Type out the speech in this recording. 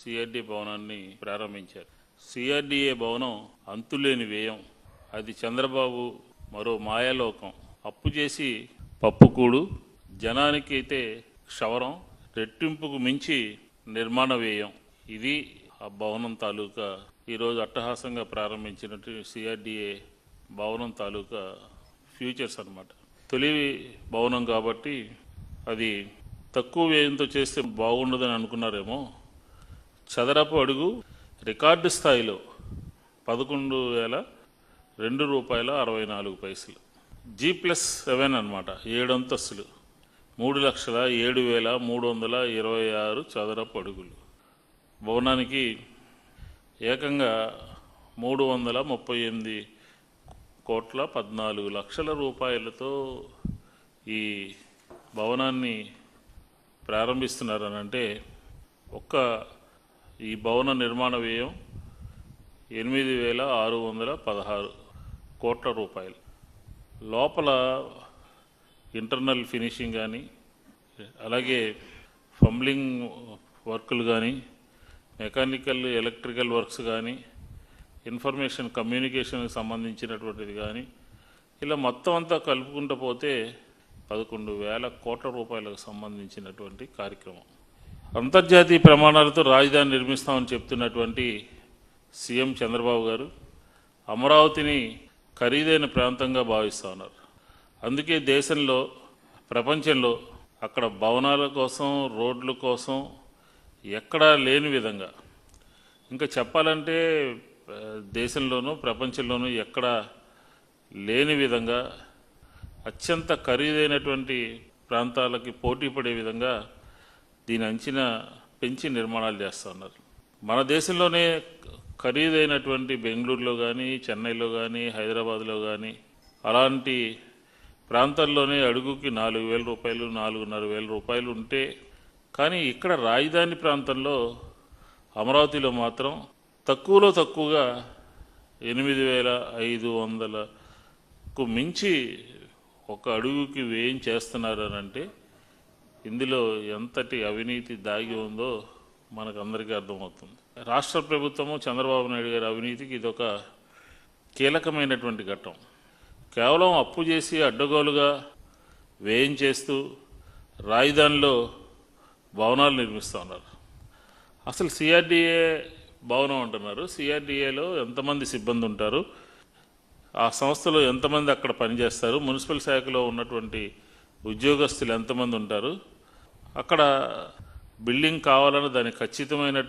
CRD భవనాన్ని ప్రారంభించారు. CRDA భవనం అంతులేని వ్యయం. అది చంద్రబాబు మరో మాయాలోకం. అప్పు చేసి పప్పుకూడు జనానికి అయితే క్షవరం రెట్టింపుకు మించి నిర్మాణ వ్యయం. ఇది ఆ భవనం తాలూకా ఈరోజు అట్టహాసంగా ప్రారంభించినట్టు సిఆర్డిఏ భవనం తాలూకా ఫ్యూచర్స్ అనమాట తొలి భవనం కాబట్టి అది తక్కువ వ్యయంతో చేస్తే బాగుండదని అనుకున్నారేమో. చదరపు అడుగు రికార్డు స్థాయిలో పదకొండు వేల రెండు రూపాయల అరవై నాలుగు పైసలు. జీ ప్లస్ సెవెన్ అనమాట ఏడు అంతస్తులు మూడు లక్షల ఏడు వేల మూడు వందల ఇరవై ఆరు చదరపు అడుగులు. భవనానికి ఏకంగా మూడు వందల ముప్పై ఎనిమిది కోట్ల పద్నాలుగు లక్షల రూపాయలతో ఈ భవనాన్ని ప్రారంభిస్తున్నారనంటే ఒక్క ఈ భవన నిర్మాణ వ్యయం ఎనిమిది వేల ఆరు వందల పదహారు కోట్ల రూపాయలు. లోపల ఇంటర్నల్ ఫినిషింగ్ కానీ అలాగే ఫంబ్లింగ్ వర్కులు కానీ మెకానికల్ ఎలక్ట్రికల్ వర్క్స్ కానీ ఇన్ఫర్మేషన్ కమ్యూనికేషన్కి సంబంధించినటువంటిది కానీ ఇలా మొత్తం అంతా కలుపుకుంటూ పోతే పదకొండు వేల కోట్ల రూపాయలకు సంబంధించినటువంటి కార్యక్రమం. అంతర్జాతీయ ప్రమాణాలతో రాజధాని నిర్మిస్తామని చెప్తున్నటువంటి సీఎం చంద్రబాబు గారు అమరావతిని ఖరీదైన ప్రాంతంగా భావిస్తూ ఉన్నారు. అందుకే దేశంలో ప్రపంచంలో అక్కడ భవనాల కోసం రోడ్ల కోసం ఎక్కడా లేని విధంగా. ఇంకా చెప్పాలంటే దేశంలోనూ ప్రపంచంలోనూ ఎక్కడా లేని విధంగా అత్యంత ఖరీదైనటువంటి ప్రాంతాలకి పోటీ పడే విధంగా దీని అంచనా పెంచి నిర్మాణాలు చేస్తున్నారు మన దేశంలోనే ఖరీదైనటువంటి బెంగళూరులో కానీ చెన్నైలో కానీ హైదరాబాద్లో కానీ అలాంటి ప్రాంతాల్లోనే అడుగుకి నాలుగు వేల రూపాయలు నాలుగున్నర వేల రూపాయలు ఉంటే కానీ ఇక్కడ రాజధాని ప్రాంతంలో అమరావతిలో మాత్రం తక్కువలో తక్కువగా ఎనిమిది వేల ఐదు వందలకు మించి ఒక అడుగుకి వ్యయం చేస్తున్నారు అని అంటే ఇందులో ఎంతటి అవినీతి దాగి ఉందో మనకందరికీ అర్థమవుతుంది. రాష్ట్ర ప్రభుత్వము చంద్రబాబు నాయుడు గారి అవినీతికి ఇదొక కీలకమైనటువంటి ఘట్టం. కేవలం అప్పు చేసి అడ్డగోలుగా వ్యయం చేస్తూ రాజధానిలో భవనాలు నిర్మిస్తూ ఉన్నారు. అసలు సిఆర్డిఏ భవనం అంటున్నారు. సిఆర్డిఏలో ఎంతమంది సిబ్బంది ఉంటారు? ఆ సంస్థలో ఎంతమంది అక్కడ పనిచేస్తారు? మున్సిపల్ శాఖలో ఉన్నటువంటి ఉద్యోగస్తులు ఎంతమంది ఉంటారు? అక్కడ బిల్డింగ్ కావాలని దాని ఖచ్చితమైనటువంటి